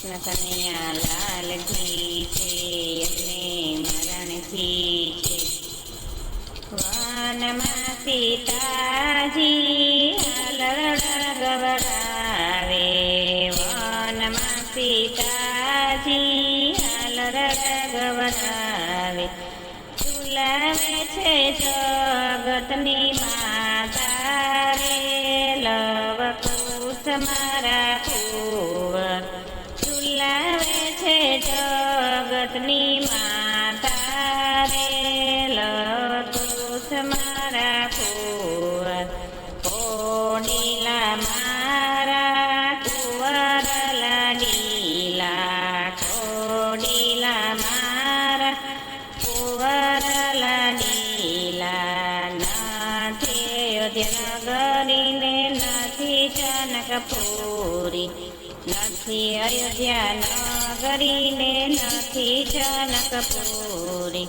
કૃષ્ણ કન્યા લાલ કી છે એમને મરણ કી છે. વનમાં સીતાજી લરડ ગવડાવે. વનમાં સીતાજી લરડ ગવડાવે. ઝુલાવે છે જગતની માતા રે લવ કુશ જગતની માતા રે કુશ મારા કુંવર. કોડીલા મારા કુંવર, લાડીલા કોડીલા મારા કુંવર, લાડીલા નથી અયોધ્યા નગરીને નથી જનકપુરી નથી અયોધ્યા નગરીને નથી જનકપુરી.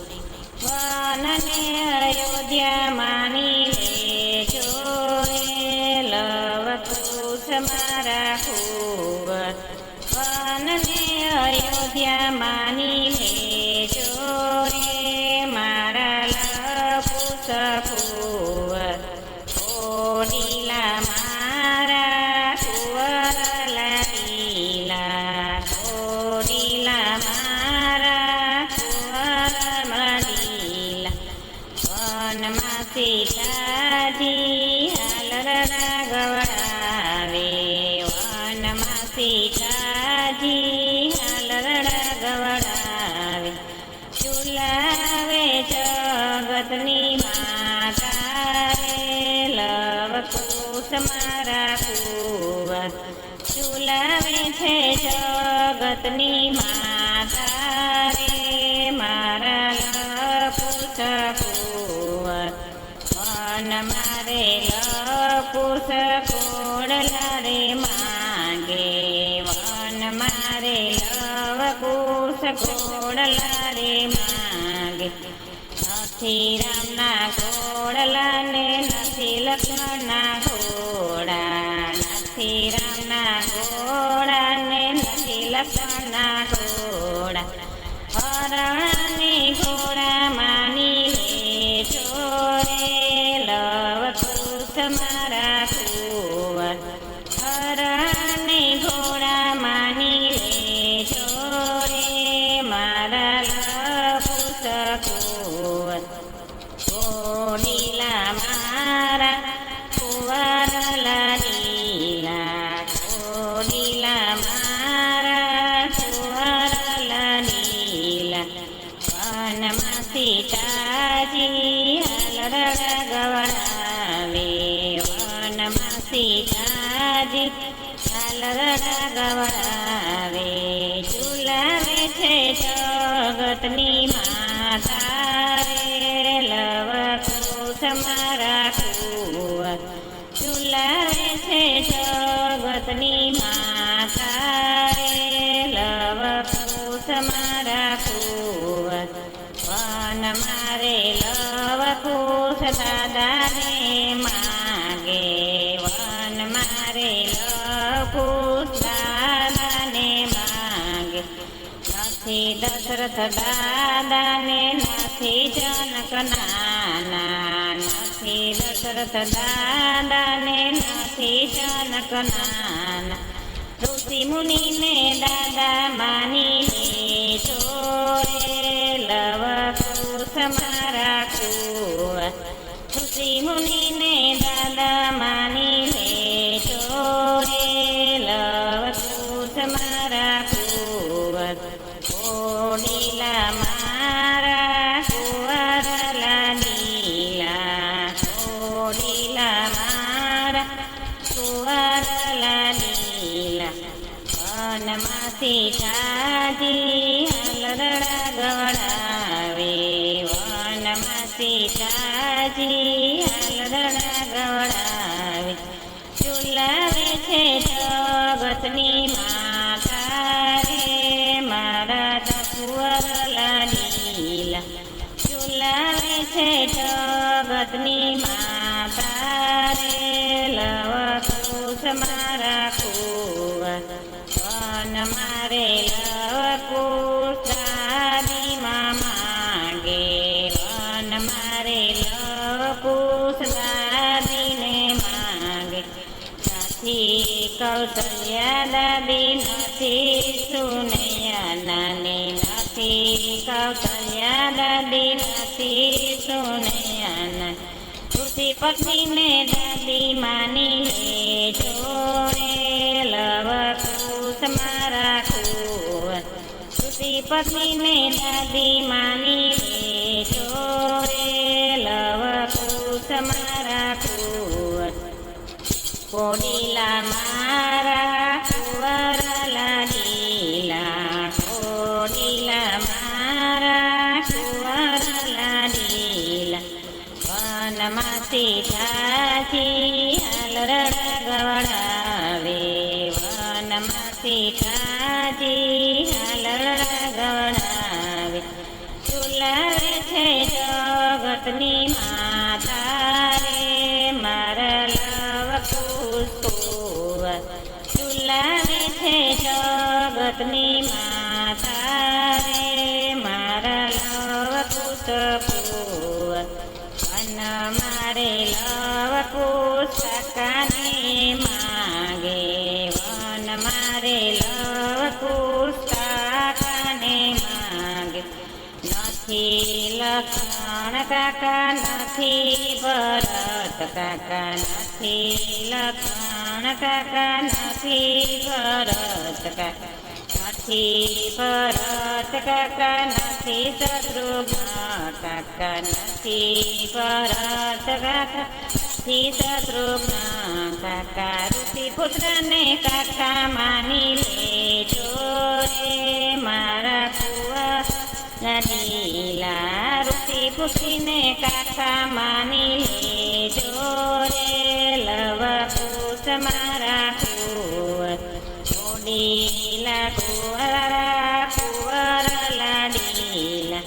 વનને અયોધ્યા માની લેજો લવકુશ લવ મારા ખૂબ વનને અયોધ્યા માની સીતાજી હાલરડા ગવડાવે ચુલાવે જગતની માતા લવ કુશ મારા કુવત. ચુલાવે છે જગતની માતા કુશ કોડલા રે માંગે. નથી રામના કોડલા ને નથી લક્ષ્મણના ઘોડા નથી રામના ઘોડા ને નથી લક્ષ્મણના ઘોડા હરણની વનમાં સીતાજી હલરડ ગવડાવે વનમાં સીતાજી હલરડ ગવડાવે ઝુલાવે છે જગતની માતા રે લવ કુશ મારા દાદાને માગે વન મારે કુશ દાદાને માગે. નથી દશરથ દાદાને, નથી જનક નાના. નથી દશરથ દાદાને, નથી જનક નાના. ઋષિ મુનિને દાદા માની લેજો રે લવ કુશ મારા કુંવર ઋષિ મુનિને દાદા માની લેજો રે લવ કુશ મારા કુંવર કોડીલા મારા કુંવર લાડીલા કોડીલા મારા કુંવર લાડીલા વનમાં સીતાજી હલરડા છે જગતની નથી કૌશલ્યા દાદી નથી સુનૈયા નાની તુલસી દાદી માની લે જોરે લવ કુશ મારા કુંવર તુલસી દાદી માની વનમાં સીતાજી હાલરડા ગવડાવે વનમાં સીતાજી લખણ કાકા નથી ભરત, કાકા નથી લખાણ, કાકા નથી ભરત, કાકા નથી ભરત, કાકા નથી શત્રુઘ્ન, કાકા નથી ભરત, કાકા નથી શત્રુઘ્ન, કાકા ઋષિ પુત્રને કાકા માની પુત્રીને કાકા માની લેજો રે. લવ કુશ મારા કુંવર ઓડીલા કુંવરા કુંવર લાડીલા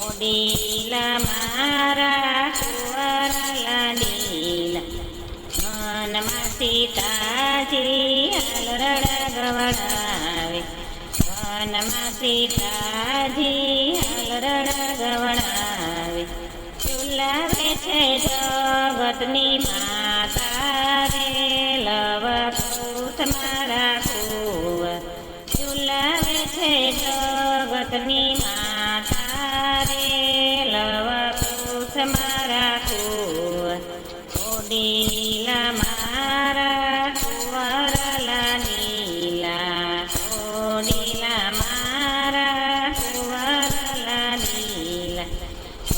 ઓડીલા મારા કુંવર લાડીલા. મનમાં સીતાજી હાલરડા ગવડાવે વનમાં સીતાજી હાલરડા ગવડાવે. ચુલાવે છે જગતની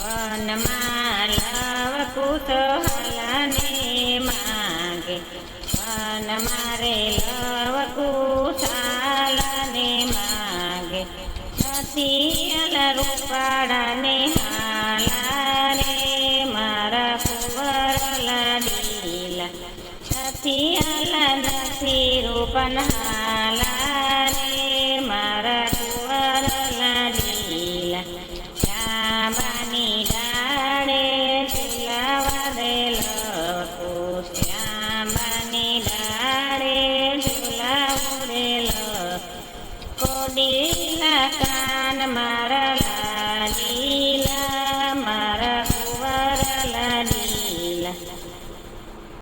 વનમાં લવ કુતૂહલને માગે. વન મારે લવ કુશાલને માગે. અલ રૂપાળાને હાલા રે મારા કુંવર લાડીલા નથી અલ નથી રૂપન હાલા